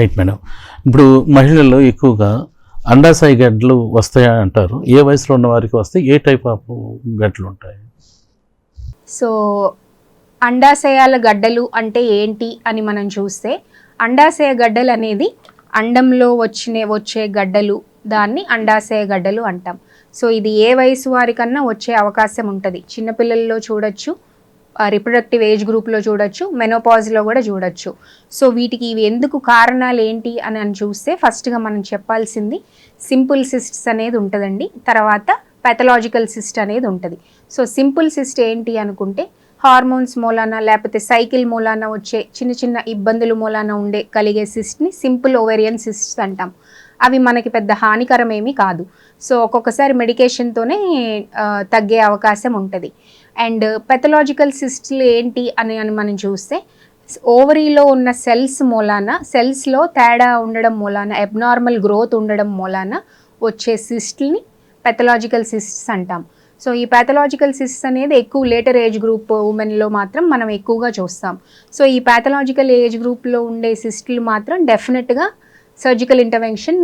Right madam ఇప్పుడు మహిళల్లో ఎక్కువగా అండాశయ గడ్డలు వస్తాయా అంటారు? ఏ వయసులో ఉన్న వారికి వస్తే ఏ టైప్ ఆఫ్ గడ్డలు ఉంటాయి? సో అండాశయాల గడ్డలు అంటే ఏంటి అని మనం చూస్తే అండాశయ గడ్డలు అనేది అండంలో వచ్చిన వచ్చే గడ్డలు దాన్ని అండాశయ గడ్డలు అంటాం. సో ఇది ఏ వయసు వారికన్నా వచ్చే అవకాశం ఉంటుంది. చిన్నపిల్లల్లో చూడొచ్చు రిప్రొడక్టివ్ ఏజ్ గ్రూప్లో చూడొచ్చు మెనోపాజ్లో కూడా చూడొచ్చు. సో వీటికి ఇవి ఎందుకు కారణాలు ఏంటి అని అని చూస్తే ఫస్ట్గా మనం చెప్పాల్సింది సింపుల్ సిస్ట్స్ అనేది ఉంటుందండి. తర్వాత పెథలాజికల్ సిస్ట్ అనేది ఉంటుంది. సో సింపుల్ సిస్ట్ ఏంటి అనుకుంటే హార్మోన్స్ మూలాన లేకపోతే సైకిల్ మూలాన వచ్చే చిన్న చిన్న ఇబ్బందుల మూలాన ఉండే కలిగే సిస్ట్ని సింపుల్ ఓవేరియన్ సిస్ట్స్ అంటాం. అవి మనకి పెద్ద హానికరం ఏమీ కాదు. సో ఒక్కొక్కసారి మెడికేషన్తోనే తగ్గే అవకాశం ఉంటుంది. అండ్ పెథలాజికల్ సిస్ట్లు ఏంటి అని అని మనం చూస్తే ఓవరీలో ఉన్న సెల్స్ మూలాన సెల్స్లో తేడా ఉండడం మూలాన అబ్నార్మల్ గ్రోత్ ఉండడం మూలాన వచ్చే సిస్ట్ని పెథలాజికల్ సిస్ట్స్ అంటాం. సో ఈ ప్యాథలాజికల్ సిస్ట్స్ అనేది ఎక్కువ లేటర్ ఏజ్ గ్రూప్ ఉమెన్లో మాత్రం మనం ఎక్కువగా చూస్తాం. సో ఈ ప్యాథలాజికల్ ఏజ్ గ్రూప్లో ఉండే సిస్టులు మాత్రం డెఫినెట్గా సర్జికల్ ఇంటర్వెన్షన్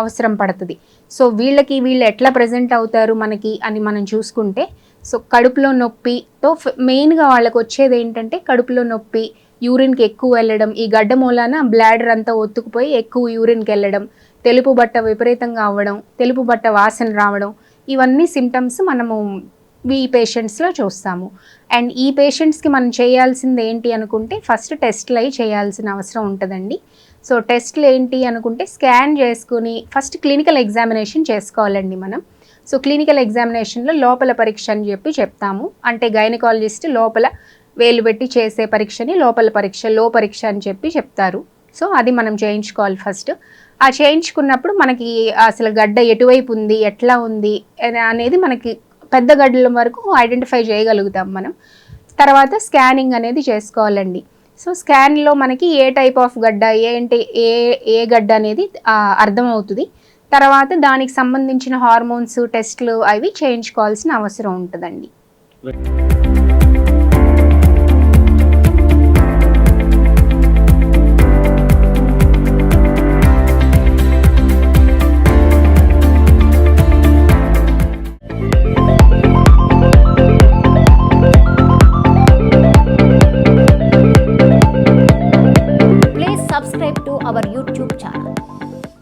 అవసరం పడుతుంది. సో వీళ్ళకి వీళ్ళు ఎట్లా ప్రజెంట్ అవుతారు మనకి అని మనం చూసుకుంటే సో కడుపులో నొప్పితో మెయిన్గా వాళ్ళకి వచ్చేది ఏంటంటే కడుపులో నొప్పి యూరిన్కి ఎక్కువ వెళ్ళడం ఈ గడ్డ మూలాన బ్లాడర్ అంతా ఒత్తుకుపోయి ఎక్కువ యూరిన్కి వెళ్ళడం తెలుపు బట్ట విపరీతంగా అవ్వడం తెలుపు బట్ట వాసన రావడం ఇవన్నీ సిమ్టమ్స్ మనము ఈ పేషెంట్స్లో చూస్తాము. అండ్ ఈ పేషెంట్స్కి మనం చేయాల్సింది ఏంటి అనుకుంటే ఫస్ట్ టెస్ట్లు అయి చేయాల్సిన అవసరం ఉంటుందండి. సో టెస్ట్లు ఏంటి అనుకుంటే స్కాన్ చేసుకుని ఫస్ట్ క్లినికల్ ఎగ్జామినేషన్ చేసుకోవాలండి మనం. సో క్లినికల్ ఎగ్జామినేషన్లో లోపల పరీక్ష అని చెప్పి చెప్తాము. అంటే గైనకాలజిస్ట్ లోపల వేలు పెట్టి చేసే పరీక్షని లోపల పరీక్ష లో పరీక్ష అని చెప్పి చెప్తారు. సో అది మనం చేయించుకోవాలి ఫస్ట్. ఆ చేయించుకున్నప్పుడు మనకి అసలు గడ్డ ఎటువైపు ఉంది ఎట్లా ఉంది అనేది మనకి పెద్ద గడ్డల వరకు ఐడెంటిఫై చేయగలుగుతాం మనం. తర్వాత స్కానింగ్ అనేది చేసుకోవాలండి. సో స్కాన్లో మనకి ఏ టైప్ ఆఫ్ గడ్డ ఏంటి ఏ ఏ గడ్డ అనేది అర్థమవుతుంది. తర్వాత దానికి సంబంధించిన హార్మోన్స్ టెస్ట్లు అవి చేయించుకోవాల్సిన అవసరం ఉంటుందండి.